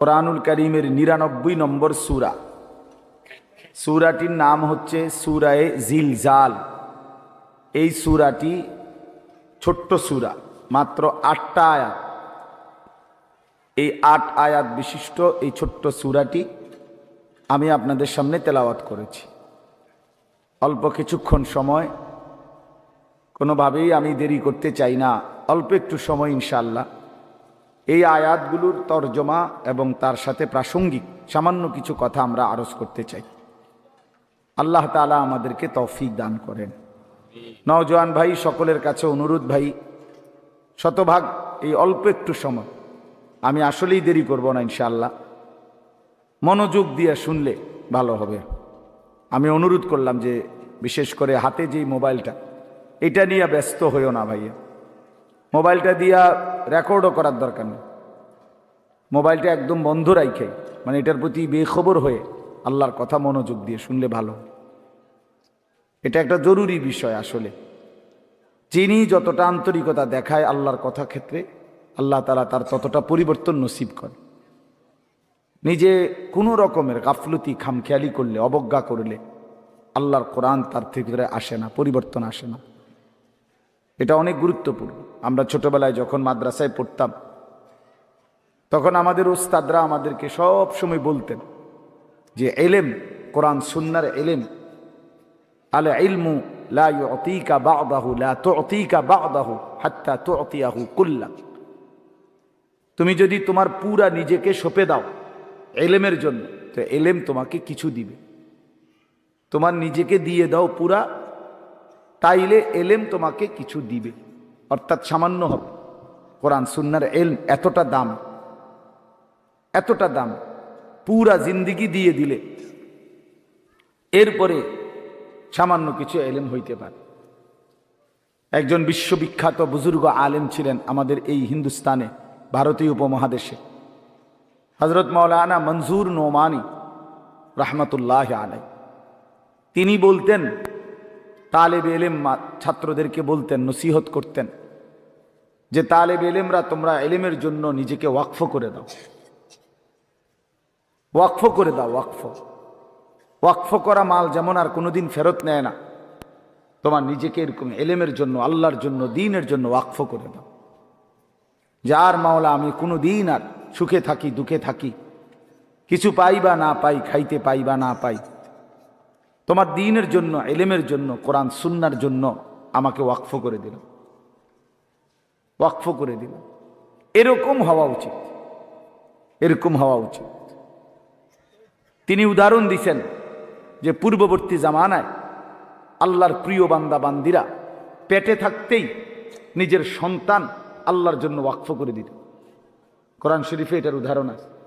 কোরআনুল করিমের নিরানব্বই নম্বর সুরা। সুরাটির নাম হচ্ছে সুরায়ে জিলজাল। এই সুরাটি ছোট্ট সুরা, মাত্র আটটা আয়াত। এই আট আয়াত বিশিষ্ট এই ছোট্ট সুরাটি আমি আপনাদের সামনে তেলাওয়াত করেছি। অল্প কিছুক্ষণ সময়, কোনোভাবেই আমি দেরি করতে চাই না। অল্প একটু সময় ইনশাল্লাহ এই আয়াতগুলোর তর্জমা এবং তার সাথে প্রাসঙ্গিক সামান্য কিছু কথা আমরা আরজ করতে চাই। আল্লাহ তালা আমাদেরকে তৌফিক দান করেন। নওজোয়ান ভাই, সকলের কাছে অনুরোধ ভাই, শতভাগ এই অল্প একটু সময়। আমি আসলেই দেরি করব না ইনশাআল্লাহ। মনোযোগ দিয়ে শুনলে ভালো হবে। আমি অনুরোধ করলাম যে, বিশেষ করে হাতে যেই মোবাইলটা, এটা নিয়ে ব্যস্ত হইও না ভাইয়া। মোবাইলটা দিয়া রেকর্ডও করার দরকার নেই। মোবাইলটা একদম বন্ধ রাইখে মানে এটার প্রতি বেখবর হয়ে আল্লাহর কথা মনোযোগ দিয়ে শুনলে ভালো। এটা একটা জরুরি বিষয় আসলে। যিনি যতটা আন্তরিকতা দেখায় আল্লাহর কথা ক্ষেত্রে, আল্লাহ তালা তার ততটা পরিবর্তন নসিব করে। নিজে কোনো রকমের গাফলতি, খামখেয়ালি করলে, অবজ্ঞা করলে আল্লাহর কোরআন তার ভিতরে আসে না, পরিবর্তন আসে না। এটা অনেক গুরুত্বপূর্ণ। আমরা ছোটবেলায় যখন মাদ্রাসায় পড়তাম, তখন আমাদের উস্তাদরা আমাদেরকে সব সময় বলতেন যে, এলেম, কোরআন, সুন্নার এলেম। আলে ইলমু লা ইউতিকা বাদাহু, লা তুতিকা বাদাহু, হাত্তা তুতিয়াহু কুল্লা তুমি যদি তোমার পুরা নিজেকে সঁপে দাও এলেমের জন্য, তো এলেম তোমাকে কিছু দিবে। তোমার নিজেকে দিয়ে দাও পুরা, তাইলে এলেম তোমাকে কিছু দিবে। অর্থাৎ সামান্য হবে। কোরআন, সুন্নার এলম এতটা দাম এতটা দাম, পুরা জিন্দিগি দিয়ে দিলে এরপরে সামান্য কিছু এলেম হইতে পারে। একজন বিশ্ববিখ্যাত বুজুর্গ আলেম ছিলেন আমাদের এই হিন্দুস্তানে, ভারতীয় উপমহাদেশে। হজরত মৌলানা মনজুর নোমানি রহমতুল্লাহ আলাই তিনি বলতেন, তালেব এলেম ছাত্রদেরকে বলতেন, নসিহত করতেন। যে তালেব এলেমরা তোমরা এলেমের জন্য নিজেকে ওয়াকফ করে দাও। ওয়াকফ করে দাও, ওয়াকফ। ওয়াকফ করা মাল যেমন আর কোনোদিন ফেরত নেয় না। তোমার নিজেকে এরকম এলেমের জন্য, আল্লাহর জন্য, দিনের জন্য ওয়াকফ করে দাও। যার মাওলা, আমি কোনো দিন আর সুখে থাকি, দুঃখে থাকি, কিছু পাই বা না পাই, খাইতে পাই বা না পাই, তোমার দিনের জন্য এলেমের জন্য, কোরআন, সুন্নার জন্য আমাকে ওয়াকফ করে দিল। ওয়াকফ করে দিল এরকম হওয়া উচিত। এরকম হওয়া উচিত। তিনি উদাহরণ দিছেন যে পূর্ববর্তী জামানায় আল্লাহর প্রিয় বান্দা, বান্দিরা পেটে থাকতেই নিজের সন্তান আল্লাহর জন্য ওয়াকফ করে দিত। কোরআন শরীফে এটার উদাহরণ আছে।